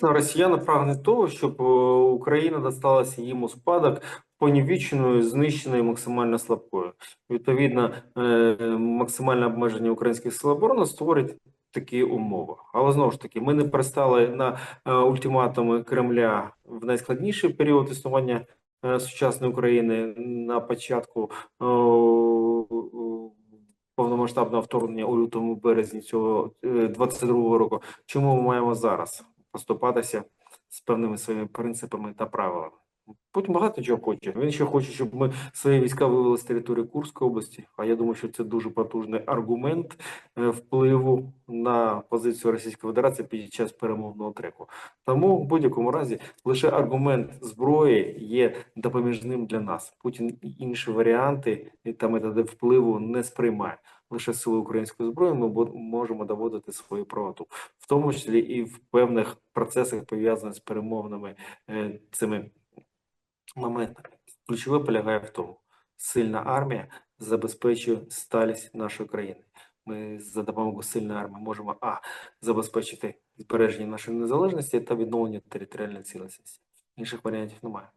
Дійсно, росіяни прагнуть того, щоб е, Україна досталася їм у спадок понівіченою, знищеною, максимально слабкою. Відповідно, е, максимальне обмеження українських сил оборони створить такі умови. Але знову ж таки, ми не пристали на е, ультиматуми Кремля в найскладніший період існування е, сучасної України на початку е, повномасштабного вторгнення у лютому березні цього е, 22-го року. Чому ми маємо зараз поступатися з певними своїми принципами та правилами? Путін багато чого хоче. Він ще хоче, щоб ми свої війська вивели з території Курської області. А я думаю, що це дуже потужний аргумент е, впливу на позицію Російської Федерації під час перемовного треку. Тому в будь-якому разі лише аргумент зброї є допоміжним для нас. Путін інші варіанти та методи впливу не сприймає. Лише сили української зброї ми можемо доводити свою правоту, в тому числі і в певних процесах пов'язаних з перемовними е, цими моментами. Ключове полягає в тому, сильна армія забезпечує сталість нашої країни. Ми за допомогою сильної армії можемо а забезпечити збереження нашої незалежності та відновлення територіальної цілісності. Інших варіантів немає.